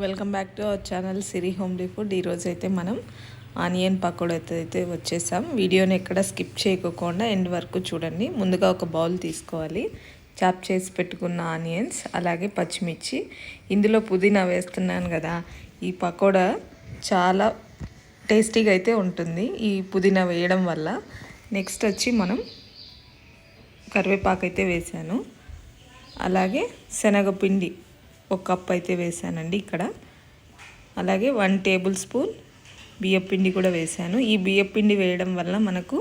Welcome back to our channel Siri homely food ఈరోజు అయితే మనం ఆనియన్ పకోడా అయితే వచ్చేసాం. వీడియోని ఎక్కడ స్కిప్ చేయకోకుండా ఎండ్ వరకు చూడండి. ముందుగా ఒక బౌల్ తీసుకోవాలి. చాప్ చేసి పెట్టుకున్న ఆనియన్స్ అలాగే పచ్చిమిర్చి. ఇందులో పుదీనా వేస్తున్నాను కదా ఈ పకోడా చాలా టేస్టీగా అయితే ఉంటుంది ఈ పుదీనా వేయడం వల్ల. నెక్స్ట్ వచ్చి మనం కరివేపాకు అయితే వేసాను అలాగే శనగపిండి ఒక కప్ అయితే వేసానండి ఇక్కడ. అలాగే వన్ టేబుల్ స్పూన్ బియ్యపిండి కూడా వేసాను. ఈ బియ్యపిండి వేయడం వల్ల మనకు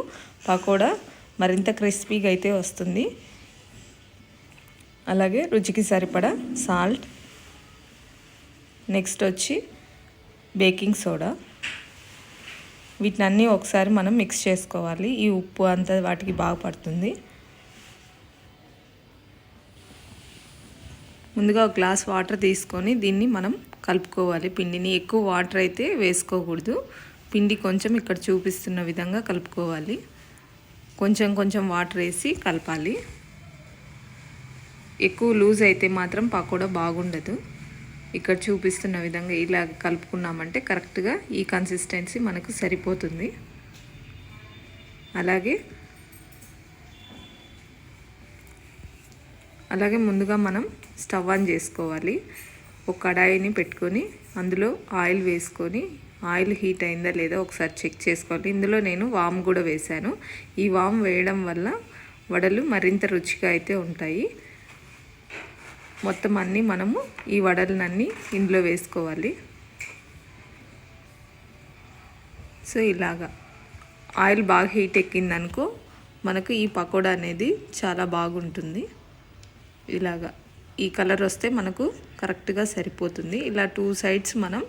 పకోడా మరింత క్రిస్పీగా అయితే వస్తుంది. అలాగే రుచికి సరిపడా సాల్ట్. నెక్స్ట్ వచ్చి బేకింగ్ సోడా. వీటిని అన్నీ ఒకసారి మనం మిక్స్ చేసుకోవాలి. ఈ ఉప్పు అంతా వాటికి బాగా పడుతుంది. ముందుగా ఒక గ్లాస్ వాటర్ తీసుకొని దీన్ని మనం కలుపుకోవాలి. పిండిని ఎక్కువ వాటర్ అయితే వేసుకోకూడదు. పిండి కొంచెం ఇక్కడ చూపిస్తున్న విధంగా కలుపుకోవాలి. కొంచెం కొంచెం వాటర్ వేసి కలపాలి. ఎక్కువ లూజ్ అయితే మాత్రం పకోడా బాగుండదు. ఇక్కడ చూపిస్తున్న విధంగా ఇలా కలుపుకున్నామంటే కరెక్ట్గా ఈ కన్సిస్టెన్సీ మనకు సరిపోతుంది. అలాగే అలాగే ముందుగా మనం స్టవ్ ఆన్ చేసుకోవాలి. ఒక కడాయిని పెట్టుకొని అందులో ఆయిల్ వేసుకొని ఆయిల్ హీట్ అయిందా లేదా ఒకసారి చెక్ చేసుకోవాలి. ఇందులో నేను వామ్ కూడా వేశాను. ఈ వామ్ వేయడం వల్ల వడలు మరింత రుచిగా అయితే ఉంటాయి. మొత్తం అన్నీ మనము ఈ వడలనన్నీ ఇందులో వేసుకోవాలి. సో ఇలాగా. ఆయిల్ బాగా హీట్ ఎక్కిందనుకో మనకు ఈ పకోడా అనేది చాలా బాగుంటుంది. ఇలాగా ఈ కలర్ వస్తే మనకు కరెక్ట్గా సరిపోతుంది. ఇలా టూ సైడ్స్ మనం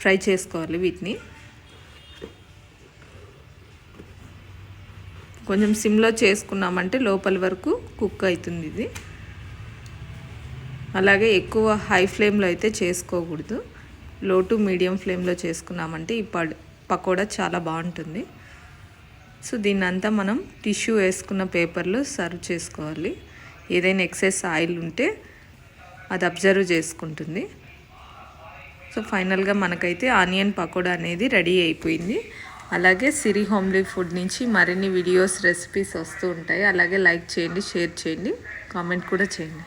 ఫ్రై చేసుకోవాలి వీటిని. కొంచెం సిమ్లో చేసుకున్నామంటే లోపల వరకు కుక్ అవుతుంది ఇది. అలాగే ఎక్కువ హై ఫ్లేమ్లో అయితే చేసుకోకూడదు. లో టు మీడియం ఫ్లేమ్లో చేసుకున్నామంటే ఈ పకోడా చాలా బాగుంటుంది. సో దీన్నంతా మనం టిష్యూ వేసుకున్న పేపర్లో సర్వ్ చేసుకోవాలి. ఏదైనా ఎక్సెస్ ఆయిల్ ఉంటే అది అబ్జర్వ్ చేసుకుంటుంది. సో ఫైనల్గా మనకైతే ఆనియన్ పకోడా అనేది రెడీ అయిపోయింది. అలాగే సిరి హోమ్లీ ఫుడ్ నుంచి మరిన్ని వీడియోస్ రెసిపీస్ వస్తూ ఉంటాయి. అలాగే లైక్ చేయండి షేర్ చేయండి కామెంట్ కూడా చేయండి.